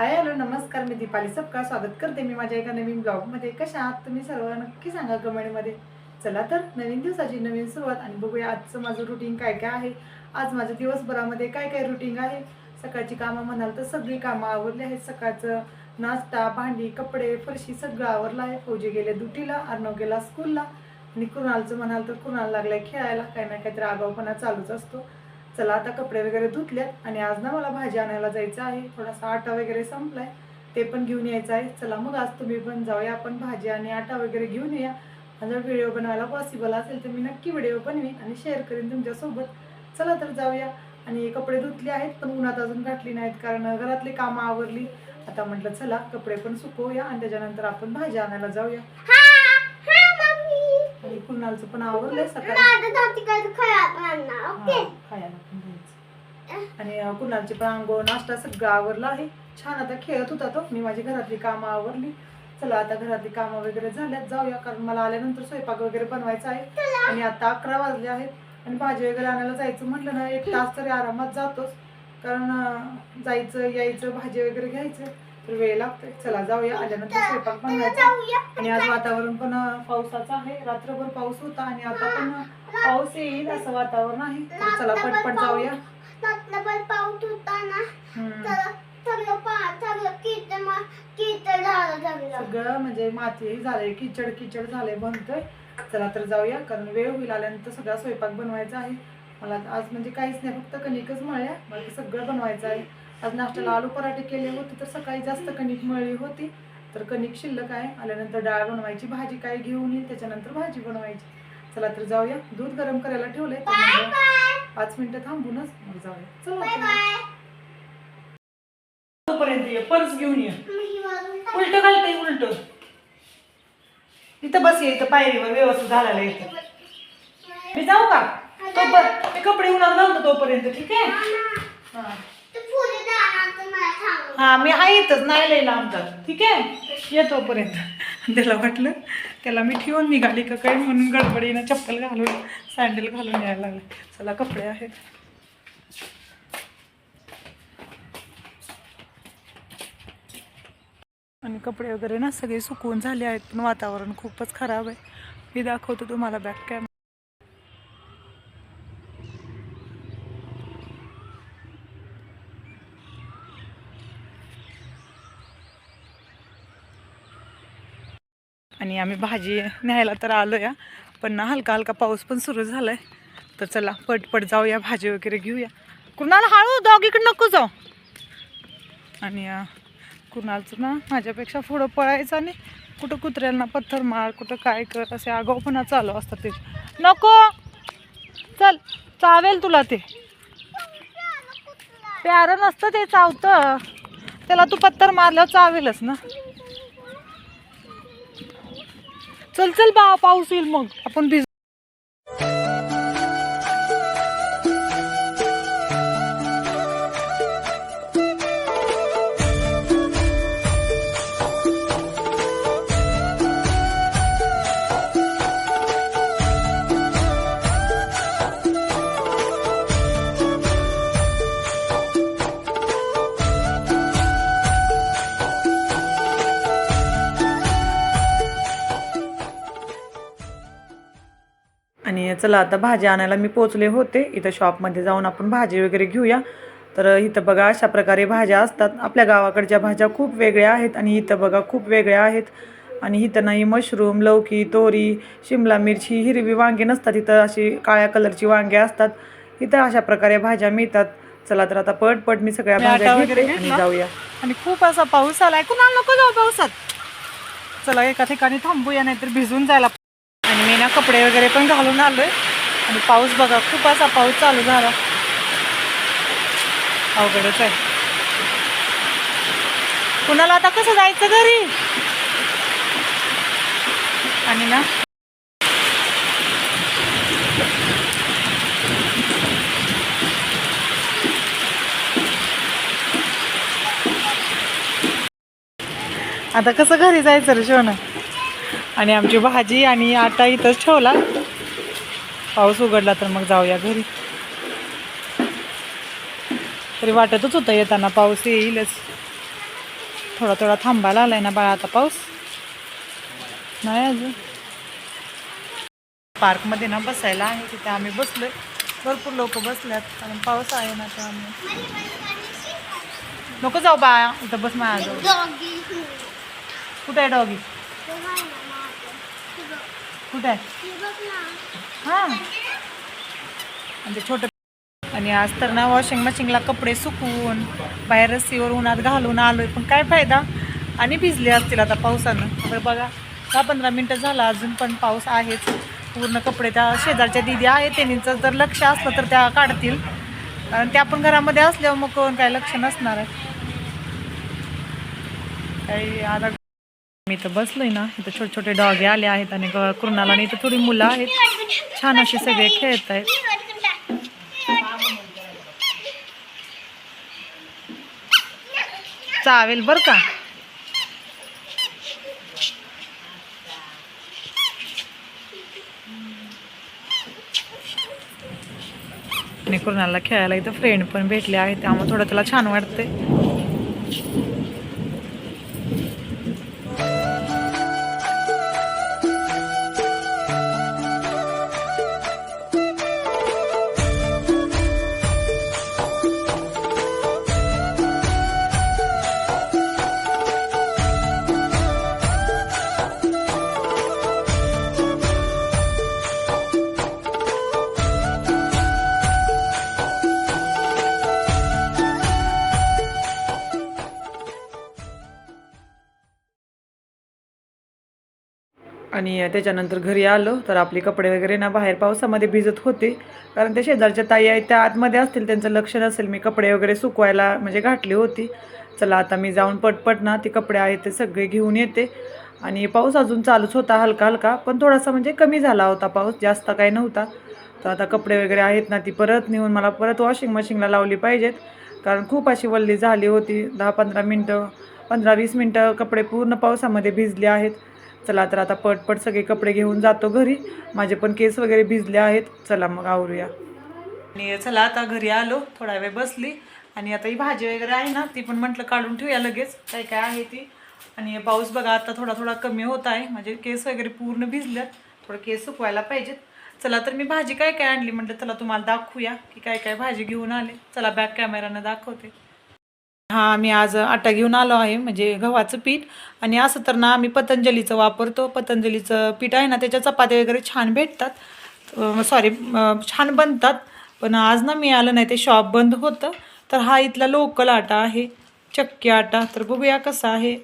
Hi hello नमस्कार मी दीपाली सबका स्वागत करते मी माझ्या एका नवीन ब्लॉगमध्ये. कशा आहात तुम्ही सर्व? नक्की सांगा कमेंटमध्ये. चला तर नवीन दिवसाची नवीन सुरुवात आणि बघूया आजचं माझं रुटीन काय काय आहे. आज माझं दिवसभरामध्ये काय काय रुटीन आहे? सकाळची कामं म्हणाल तर सगळी कामं आवरली आहेत. सकाळचं नाश्ता भांडी कपडे फरशी सगळं आवरलं आहे. फौजी गेले दुटीला अर्णव गेला स्कूलला आणि कुणालचं म्हणाल तर कुणाला लागलाय खेळायला. काही ना काहीतरी आगाऊपणा चालूच असतो. चला आता कपडे वगैरे धुतलेत आणि आज ना मला भाजी आणायला जायचं आहे. थोडासा आटा वगैरे संपलाय. ते पण घेऊन यायचं आहे. चला मग आज तुम्ही पण जाऊया. आपण भाजी आणि आटा वगैरे घेऊन या जर व्हिडिओ बनवायला पॉसिबल असेल तर मी नक्की व्हिडिओ बनवीन आणि शेअर करेन तुमच्यासोबत. चला तर जाऊया. आणि कपडे धुतले आहेत पण उन्हात अजून घातली नाहीत कारण घरातली कामं आवरली. आता म्हटलं चला कपडे पण सुकवूया आणि त्याच्यानंतर आपण भाजी आणायला जाऊया. आणि कुणालचं पण आवरलंय सकाळी. खायला पण द्यायचं. आणि कुणालची पण आंघोळ नाश्ता सगळं आवरला आहे. छान आता खेळत होता तो. मी माझी घरातली कामं आवरली. चला आता घरातली कामं वगैरे झाल्यात. जाऊया कारण मला आल्यानंतर स्वयंपाक वगैरे बनवायचा आहे. आणि आता अकरा वाजले आहेत. आणि भाजी वगैरे आणायला जायचं म्हटलं ना एक तास तरी आरामात जातोच. कारण जायचं यायचं भाजी वगैरे घ्यायचं तर वेळ लागतोय. चला जाऊया. आल्यानंतर स्वयंपाक बनवायचा. आणि आज वातावरण पण पावसाचं आहे. रात्रभर पाऊस होता. आणि आता पण पाऊस येईल असं वातावरण आहे. तर चला पटपट जाऊया. सगळं म्हणजे माती झालंय किचड किचड झालंय बनतोय चला तर जाऊया कारण वेळ होईल आल्यानंतर सगळा स्वयंपाक बनवायचा आहे. मला आज म्हणजे काहीच नाही फक्त कणिकच मळल्या. बाकी सगळं बनवायचं आहे. आज नाश्त्याला आलू पराठे केले होते तर सकाळी जास्त कणिक मळली होती. तर कणिक शिल्लक आहे. आल्यानंतर डाळ बनवायची भाजी काय घेऊन येईल त्याच्यानंतर भाजी बनवायची. चला तर जाऊया. दूध गरम करायला ठेवलंय. पाच मिनिटं थांबूनच मग जाऊया. चला ये पर्स घेऊन ये. उलट घालते उलट. इथं बस ये इथं पायरीवर व्यवस्थित घालायला येतं. मी जाऊ का? तोपर मी कपडे उन्हात घालतो तोपर्यंत ठीक आहे? हा. हा मी आहे इथंच नाही लई लांब जात. ठीक आहे? ये तोपर्यंत. त्याला वाटलं त्याला मी ठेवून निघाली का काय म्हणून गडबडीनं चप्पल घालून सँडल घालून यायला लागले. चला कपडे आहेत. आणि कपडे वगैरे ना सगळे सुकून झाले आहेत पण वातावरण खूपच खराब आहे. मी दाखवतो तुम्हाला बॅक कॅम आणि आम्ही भाजी न्यायला तर आलो या पण ना हलका हलका पाऊस पण सुरू झाला आहे तर चला पटपट जाऊया भाजी वगैरे घेऊया. कुणाला हळू दॉगीकडे नको जाऊ. आणि कुणालचं ना माझ्यापेक्षा पुढं पळायचं आणि कुठं कुत्र्यांना पत्थर मार कुठं काय कर असे आगाऊपणा चालू असतात ते. नको! चल चावेल तुला ते. प्यारं नसतं ते चावतं. त्याला तू पत्थर मारल्यावर चावेलच ना. चल चल बा पाऊस येईल मग. आपण भिज चला आता भाजी आणायला मी पोचले होते. इथं शॉपमध्ये जाऊन आपण भाजी वगैरे घेऊया. तर इथं बघा अशा प्रकारे भाज्या असतात. आपल्या गावाकडच्या भाज्या खूप वेगळ्या आहेत आणि इथं बघा खूप वेगळ्या आहेत. आणि इथं नाही मशरूम लौकी तोरी शिमला मिरची हिरवी वांगी नसतात. इथं अशी काळ्या कलरची वांगे असतात. इथं अशा प्रकारे भाज्या मिळतात. चला तर आता पट पट मी सगळ्या भाज्या घेते आणि जाऊया. आणि खूप असा पाऊस आलाय. कुणाला नको जाऊ पावसात? चला एका ठिकाणी थांबूया नाहीतर भिजून जायला आणि मी ना कपडे वगैरे पण घालून आलो आहे आणि पाऊस बघा खूप असा पाऊस चालू झाला. अवघडच आहे. कुणाला आता कसं जायचं घरी? आणि ना? आता कसं घरी जायचं रे शिवणं आणि आमची भाजी आणि आटा इथंच ठेवला. पाऊस उघडला तर मग जाऊया घरी. तरी वाटतच होतं येताना पाऊस येईलच. थोडा थोडा थांबायला आलाय ना बाळा आता पाऊस. नाही अजून. पार्कमध्ये ना बसायला आहे तिथे आम्ही बसलोय. भरपूर लोक बसल्यात कारण पाऊस आहे ना त्यामुळे. नको जाऊ बाळा इथं बस डॉगी कुठे आहे डॉगी? कुठे? आहे हां. म्हणजे छोटं आणि आज तर ना वॉशिंग मशीनला कपडे सुकवून बाहेर रस्सीवर उन्हात घालून आलोय पण काय फायदा? आणि भिजले असतील आता पावसानं. तर बघा दहा पंधरा मिनटं झाला अजून पण पाऊस आहेच. पूर्ण कपडे त्या शेजारच्या दिदी आहेत त्यांनीचं जर लक्ष असलं तर त्या काढतील. कारण त्या पण घरामध्ये असल्यावर मग कोण काय लक्ष नसणार आहे. काही आता मी इथं बसलोय ना इथं छोटे छोटे डॉगे आले आहेत आणि ग- आणि इथं थोडी मुलं आहेत. छान असे सगळे खेळत आहेत. चावेल बर का? आणि कुणाला खेळायला इथं फ्रेंड पण भेटले आहेत त्यामुळे थोडं त्याला छान वाटते आणि त्याच्यानंतर घरी आलो तर आपले कपडे वगैरे ना बाहेर पावसामध्ये भिजत होते. कारण ते शेजारच्या ताई आहेत त्या आतमध्ये असतील त्यांचं लक्ष नसेल मी कपडे वगैरे सुकवायला म्हणजे घातली होती. चला आता मी जाऊन पटपट ना ते कपडे आहेत ते सगळे घेऊन येते. आणि पाऊस अजून चालूच होता हलका हलका पण थोडासा म्हणजे कमी झाला होता पाऊस जास्त काही नव्हता. तर आता कपडे वगैरे आहेत ना ती परत नेऊन मला परत वॉशिंग मशीनला लावली पाहिजेत. कारण खूप अशी वल्ली झाली होती दहा पंधरा मिनटं पंधरा वीस मिनटं कपडे पूर्ण पावसामध्ये भिजले आहेत. चला तर आता पटपट सगळे कपडे घेऊन जातो घरी. माझे पण केस वगैरे भिजले आहेत. चला मग आवरूया. आणि चला आता घरी आलो. थोडा वेळ बसली. आणि आता ही भाजी वगैरे आहे ना ती पण म्हटलं काढून ठेवूया लगेच. काय काय आहे ती. आणि पाऊस बघा आता थोडा थोडा कमी होत आहे. म्हणजे केस वगैरे पूर्ण भिजल्यात. थोडं केस सुकवायला पाहिजेत. चला तर मी भाजी काय काय आणली म्हटलं चला तुम्हाला दाखवूया की काय काय भाजी घेऊन आले. चला बॅक कॅमेरानं दाखवते. हा मी आज आटा घेऊन आलो आहे म्हणजे गव्हाचं पीठ. आणि असं तर ना आम्ही पतंजलीचं वापरतो. पतंजलीचं पीठ आहे ना त्याच्या चपात्या वगैरे छान भेटतात. सॉरी छान बनतात. पण आज ना मी आलं नाही ते शॉप बंद होतं. तर हा इथला लोकल आटा आहे चक्की आटा. तर बघूया कसा आहे.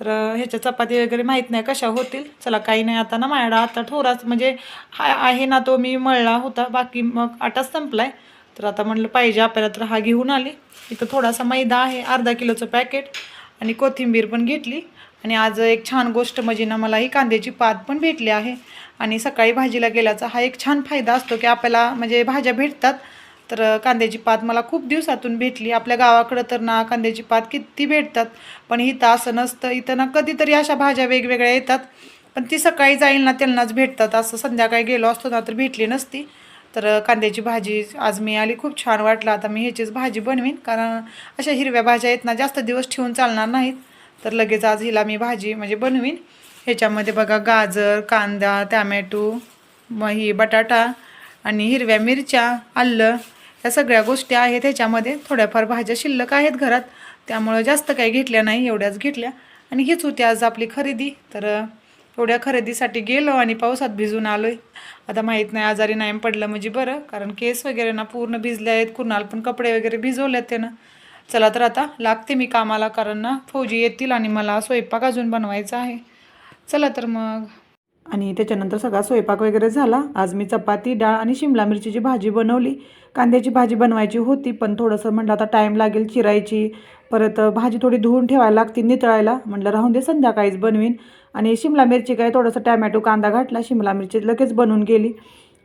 तर ह्याच्या चपाती वगैरे माहीत नाही कशा होतील. चला काही नाही आता ना माझ्याडा आता ठोराच म्हणजे हा आहे ना तो मी मळला होता. बाकी मग आटाच संपलाय. तर आता म्हटलं पाहिजे आपल्याला तर हा घेऊन आले. इथं थोडासा मैदा आहे अर्धा किलोचं पॅकेट आणि कोथिंबीर पण घेतली. आणि आज एक छान गोष्ट म्हणजे ना मला ही कांद्याची पात पण भेटली आहे. आणि सकाळी भाजीला गेल्याचा हा एक छान फायदा असतो की आपल्याला म्हणजे भाज्या भेटतात. तर कांद्याची पात मला खूप दिवसातून भेटली. आपल्या गावाकडं तर ना कांद्याची पात किती भेटतात. पण इथं असं नसतं. इथं ना कधीतरी अशा भाज्या वेगवेगळ्या येतात. पण ती सकाळी जाईल ना त्यांनाच भेटतात. असं संध्याकाळी गेलो असतो ना तर भेटली नसती. तर कांद्याची भाजी आज मी आली खूप छान वाटलं. आता मी ह्याचीच भाजी बनवीन कारण अशा हिरव्या भाज्या आहेत ना जास्त दिवस ठेवून चालणार नाहीत. तर लगेच आज हिला मी भाजी म्हणजे बनवीन. ह्याच्यामध्ये बघा गाजर कांदा टॅमॅटो मग ही बटाटा आणि हिरव्या मिरच्या आलं या सगळ्या गोष्टी आहेत ह्याच्यामध्ये. थोड्याफार भाज्या शिल्लक आहेत घरात त्यामुळं जास्त काही घेतल्या नाही एवढ्याच घेतल्या. आणि हीच होती आज आपली खरेदी. तर थोड्या खरेदीसाठी गेलो आणि पावसात भिजून आहे आता माहीत नाही आजारी नाही पडलं म्हणजे बरं कारण केस वगैरे ना पूर्ण भिजले आहेत कुणाल पण कपडे वगैरे भिजवलेत त्यानं. चला तर आता लागते मी कामाला कारण ना फौजी येतील आणि मला स्वयंपाक अजून बनवायचा आहे. चला तर मग. आणि त्याच्यानंतर सगळा स्वयंपाक वगैरे झाला. आज मी चपाती डाळ आणि शिमला मिरचीची भाजी बनवली. कांद्याची भाजी बनवायची होती पण थोडंसं म्हटलं आता टाईम लागेल चिरायची. परत भाजी थोडी धुवून ठेवायला लागते नितळायला. म्हटलं राहून दे संध्याकाळीच बनवीन. आणि शिमला मिरची काय थोडंसं टॅमॅटो कांदा घातला शिमला मिरची लगेच बनून गेली.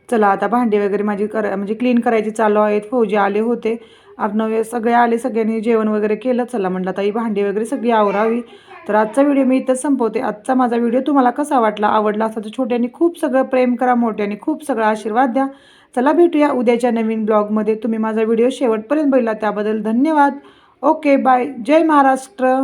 चला आता भांडी वगैरे माझी कर म्हणजे क्लीन करायची चालू आहेत. फौजी आले होते. अर्णव सगळे आले सगळ्यांनी जेवण वगैरे केलं. चला म्हटलं आता ही भांडी वगैरे सगळी आवरावी. तर आजचा व्हिडिओ मी इथंच संपवते. आजचा माझा व्हिडिओ तुम्हाला कसा वाटला आवडला असा तर छोट्यांनी खूप सगळं प्रेम करा मोठ्याने खूप सगळं आशीर्वाद द्या. चला भेटूया उद्याच्या नवीन ब्लॉगमध्ये. तुम्ही माझा व्हिडिओ शेवटपर्यंत बघितला त्याबद्दल धन्यवाद. Okay bye. जय महाराष्ट्र.